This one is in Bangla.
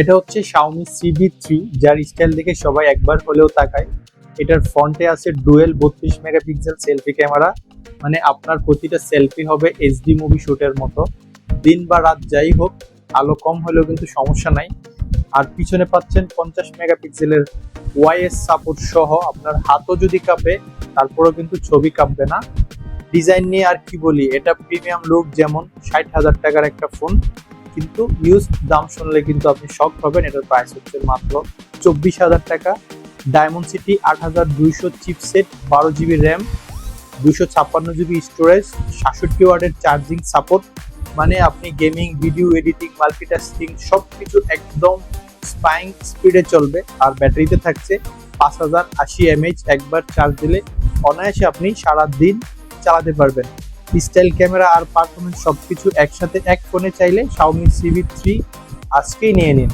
এটা হচ্ছে Xiaomi থ্রি যার স্টাইল দেখে সবাই একবার হলেও তাকায়। এটার ফ্রন্টে আছে ডুয়েল বত্রিশ মেগাপিক্সেল সেলফি ক্যামেরা মানে আপনার প্রতিটা সেলফি হবে এইচডি মুভি শুটের মতো। দিন বা রাত যাই হোক, আলো কম হলেও কিন্তু সমস্যা নাই। আর পিছনে পাচ্ছেন পঞ্চাশ মেগাপিক্সেলের ওয়াইএস সাপোর্ট সহ আপনার হাতও যদি কাঁপে, তারপরেও কিন্তু ছবি কাঁপবে না। ডিজাইন নিয়ে আর কি বলি, এটা প্রিমিয়াম লুক যেমন ষাট হাজার টাকার একটা ফোন কিন্তু ইউজ দাম শুনলে কিন্তু আপনি শক হবেন এটার প্রাইস হচ্ছে মাত্র চব্বিশ হাজার টাকা। ডায়মন্ড সিটি আট হাজার দুইশো চিপসেট বারো জিবি র্যাম দুইশো ছাপ্পান্ন জিবি স্টোরেজ সাতষট্টি ওয়ার্ডের চার্জিং সাপোর্ট মানে আপনি গেমিং ভিডিও এডিটিং মাল্টিটাস্কিং সব কিছু একদম স্পাইং স্পিডে চলবে। আর ব্যাটারিতে থাকছে পাঁচ হাজার আশি এমএইচ একবার চার্জ দিলে অনায়াসে আপনি সারা দিন চালাতে পারবেন। স্টাইল ক্যামেরা আর পারফরমেন্স সবকিছু একসাথে, এক ফোনে চাইলে শাওমি সিভি থ্রি আজকেই নিয়ে নিন।